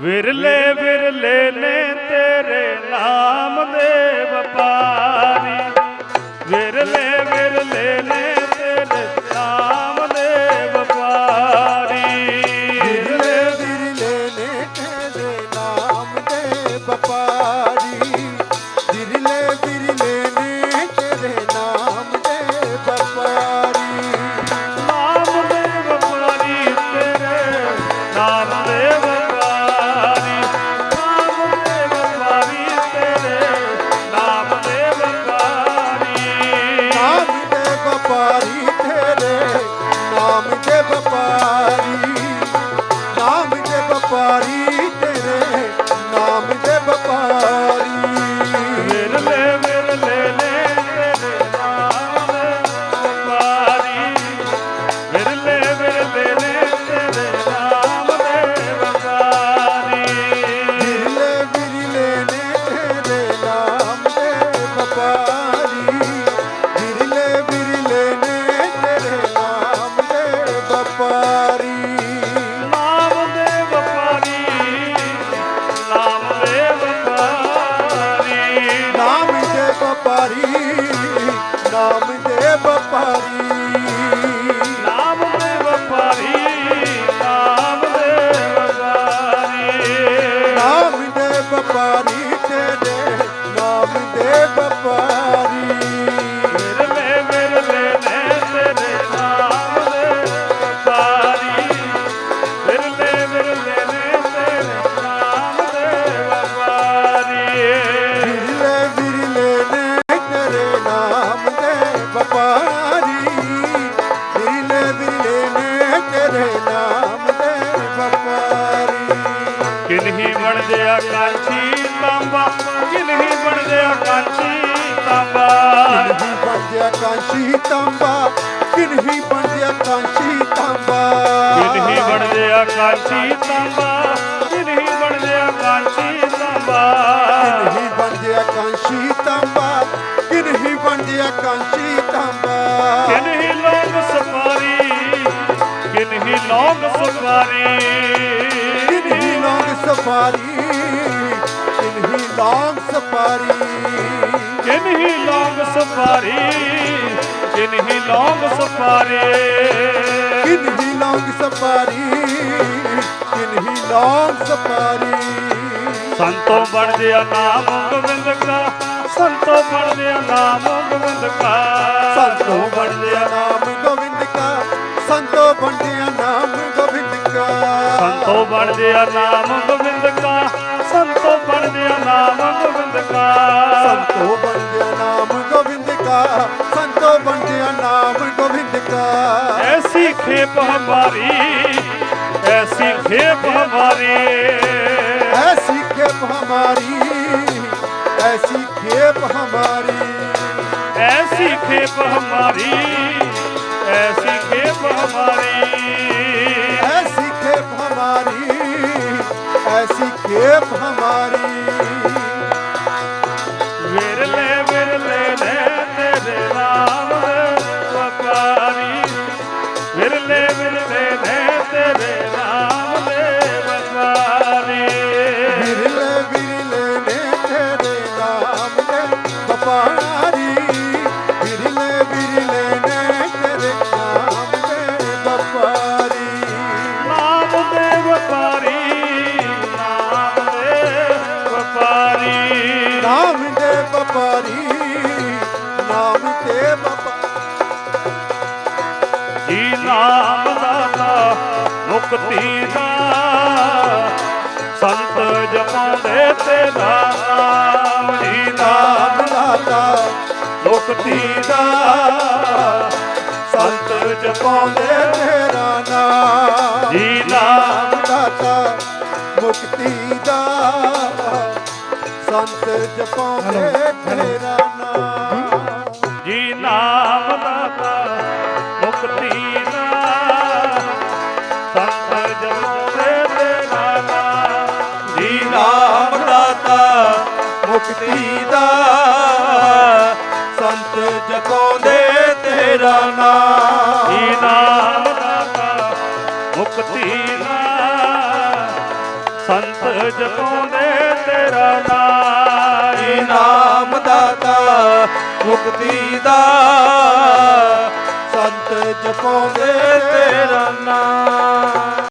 ਵਿਰਲੇ ਵਿਰਲੇ ਨੇ ਤੇਰੇ ਨਾਮ ਦੇ ਵਪਾਰੀ। ਵਿਰਲੇ ਵਿਰਲੇ ਨੇ ਤੇਰੇ ਨਾਮ ਦੇ ਵਪਾਰੀ। ਵਿਰਲੇ ਵਿਰਲੇ ਨੇ ਤੇਰੇ ਨਾਮ ਦੇ ਵਪਾਰੀ। ਨਾਮ ਦੇ ਵਪਾਰੀ। ਨਾਮ ਦੇ ਵਪਾਰੀ। ਬਣਦਿਆ ਕਾਂਚੀ ਤਾਂਬਾ ਕਿਨਹੀ ਬਣਦਿਆ ਕਾਂਚੀ ਤਾਂਬਾ। ਕਿਨਹੀ ਬਣਦਿਆ ਕਾਂਸ਼ੀ ਤਾਂਬਾ ਕਿਨਹੀ ਬਣਦਿਆ ਕਾਂਸ਼ੀ ਤਾਂਬਾ। ਕਿਨਹੀ ਬਣਦਿਆ ਕਾਂਚੀ ਤਾਂਬਾ ਕਿਨਹੀ ਬਣਦਿਆ ਕਾਂਚੀ ਤਾਂਬਾ। ਕਿਨਹੀ ਬਣਦਿਆ ਕਾਂਸ਼ੀ ਤਾਂਬਾ ਕਿਨਹੀ ਬਣਦਿਆ ਕਾਂਸ਼ੀ ਤਾਂਬਾ। ਕਿਨਹੀ ਲੋਗ ਸਪਾਰੀ ਕਿਨਹੀ ਲੋਗ ਕਿਨਹੀ ਲੌਂਗ ਸਫਾਰੀ ਕਿਨਹੀ ਲੌਂਗ ਸਫਾਰੀ ਕਿਨਹੀ ਲੋਗ ਸਪਾਰੀ ਕਿਨਹੀ ਲੋਗ ਸਪਾਰੀ। ਕਿਨਹੀ ਲੌਂਗ ਸਫਾਰੀ ਕਿਨਹੀ ਲੌਂਗ ਸਫਾਰੀ ਸੰਤੋ ਬਣਦਿਆ ਨਾਮ ਗੋਬਿੰਦ ਕਾ ਸੰਤੋ ਬਣਦਿਆ ਨਾਮ ਗੋਬਿੰਦ ਕਾ ਸੰਤੋ ਬਣਦਿਆ ਨਾਮ ਗੋਬਿੰਦ ਕਾ ਸੰਤੋ ਬਣਦਿਆ ਨਾਮ ਗੋਬਿੰਦ ਕਾ ਸੰਤੋ ਬਣਦਿਆ ਨਾਮ ਗੋਬਿੰਦਕਾ ਸੰਤੋ ਬਣਦਿਆ ਨਾਮ ਗੋਬਿੰਦਕਾ ਸੰਤੋ ਬਣਦਿਆ ਨਾਮ ਗੋਬਿੰਦਕਾ ਸੰਤੋ ਬਣ ਗਿਆ ਨਾਮ ਗੋਬਿੰਦਕਾ ਐਸੀ ਖੇਪ ਹਮਾਰੀ ਐਸੀ ਖੇਪ ਹਮਾਰੀ। ਐਸੀ ਖੇਪ ਹਮਾਰੀ ਐਸੀ ਖੇਪ ਹਮਾਰੀ। ਐਸੀ ਖੇਪ ਹਮਾਰੀ ਐਸੀ ਖੇਪ ਹਮਾਰੀ। जेब हमारी ਵਪਾਰੀ ਨਾਮ ਤੇ ਵਪਾਰੀ। ਜੀ ਨਾਮ ਦਾਤਾ ਮੁਕਤੀ ਦਾ ਸੰਤ ਜਪਾਉਂਦੇ ਤੇਰਾ ਨਾਮ। ਜੀ ਨਾਮ ਦਾਤਾ ਮੁਕਤੀ ਦਾ ਸੰਤ ਜਪਾਉਂਦੇ ਤੇਰਾ ਨਾਮ। ਜੀ ਨਾਮ ਸੰਤ ਜਪਾਉਂਦੇ ਤੇਰਾ ਨਾਮ। ਜੀ ਨਾਮ ਦਾਤਾ ਮੁਕਤੀ ਦਾ ਸੰਤ ਜਪਾਉਂਦੇ ਤੇਰਾ ਨਾਮ। ਜੀ ਨਾਮ ਦਾਤਾ ਮੁਕਤੀ ਦਾ ਸੰਤ ਜਪਾਉਂਦੇ ਤੇਰਾ ਨਾਮ। ਮੁਕਤੀ ਦਾ ਸੰਤ ਜਪਾਉਂਦੇ ਤੇਰਾ ਨਾਮ।